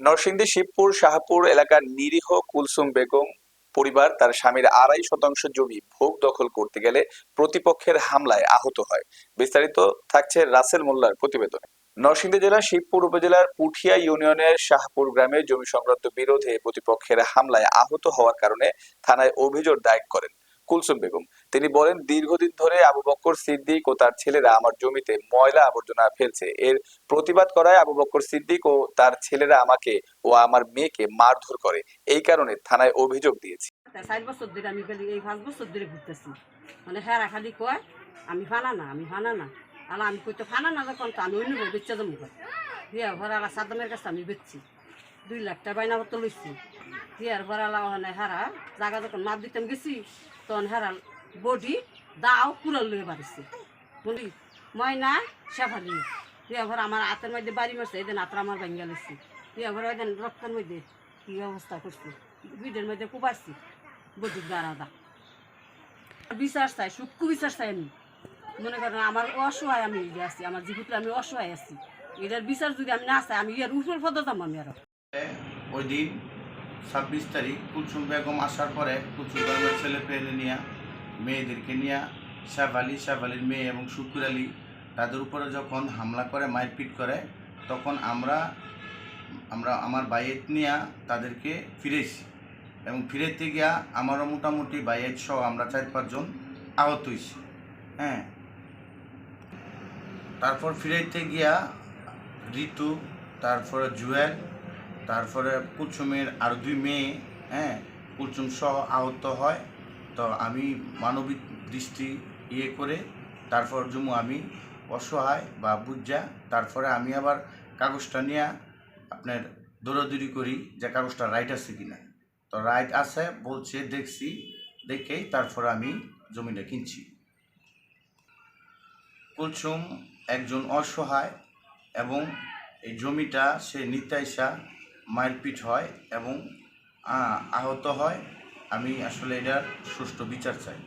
নরসিংদী, শিবপুর, শাহপুর এলাকার নিরীহ কুলসুম বেগম পরিবার তার স্বামীর আড়াই শতাংশ জমি ভোগ দখল করতে গেলে প্রতিপক্ষের হামলায় আহত হয়। বিস্তারিত থাকছে রাসেল মোল্লার প্রতিবেদনে। নরসিংদী জেলার শিবপুর উপজেলার পুঠিয়া ইউনিয়নের শাহপুর গ্রামে জমি সংক্রান্ত বিরোধে প্রতিপক্ষের হামলায় আহত হওয়ার কারণে থানায় অভিযোগ দায়ের করেন। কুলসুম বেগম। তিনি বলেন, দীর্ঘদিন ধরে আবু বক্কর সিদ্দিক ও তার ছেলেরা আমার জমিতে ময়লা আবর্জনা ফেলছে। এর প্রতিবাদ করায় আবু বক্কর সিদ্দিক ও তার ছেলেরা আমাকে ও আমার মেয়েকে মারধর করে। এই কারণে থানায় অভিযোগ দিয়েছি। তা চার বছর ধরে আমি খালি এই পাঁচ বছর ধরে ঘুরতেছি। মানে হ্যাঁ খালি কয়, আমি ফানা না, আমি ফানা না। আলা আমি কইতে ফানা না যখন, তো আমি অন্য বেচা কয় বিয়ার ভর আলা সাদ্দামের কাছে আমি বেচছি। দুই লাখ টাকা বাইনা পত্র লইছি। বিয়ার ভর আলা মানে হারা জায়গা যখন মাপ দিতাম গেছি, তখন হারা বডি দাও কুলার লয়ে বাড়িছে। বলি ময়না শেফালি। বিয়া ভর আমার হাতের মধ্যে বাড়ি মারছে এদিন হাতটা আমার ভাঙ্গা লইছি। বিয়া ভর এদিন রক্তের মধ্যে কি অবস্থা করছে? বিডের মধ্যে কুবাইছি বডির দ্বারা দা বিচার চাই, সূক্ষ্ম বিচার চাই আমি। মনে করেন আমার অসহায় আমি আছি, আমার জীবিত আমি অসহায় আছি। এটার বিচার যদি আমি না চাই, আমি ইয়ার উপর পদে আমি আরও। ওই দিন ছাব্বিশ তারিখ কুলসুম বেগম আসার পরে কুলসুম বেগমের ছেলে পেলে নিয়ে, মেয়েদেরকে নিয়ে শাহ আলী শাহ আলীর মেয়ে এবং শুকুর আলী তাদের উপরে যখন হামলা করে, মারপিট করে, তখন আমরা আমরা আমার বাইয়েত নিয়ে তাদেরকে ফিরেছি এবং ফিরেতে গিয়া আমারও মোটামুটি বাইয়েত সহ আমরা চার পাঁচজন আহত হয়েছি। হ্যাঁ। তারপর ফিরাইতে গিয়া ঋতু, তারপরে জুয়েল তারপরে কুলসুমের আরও দুই মেয়ে হ্যাঁ কুলসুম সহ আহত হয়। তো আমি মানবিক দৃষ্টি ইয়ে করে তারপর জমু আমি অসহায় বা বুঝা তারপরে আমি আবার কাগজটা নিয়ে আপনার দৌড়াদৌড়ি করি যে কাগজটা রাইট আছে কি না তো রাইট আছে বলছে, দেখছি, দেখেই তারপরে আমি জমিটা কিনছি। কুলসুম একজন অসহায় এবং এই জমিটা সে নিতাইসা মারপিট হয় এবং আহত হয়। আমি আসলে এটার সুষ্ঠু বিচার চাই।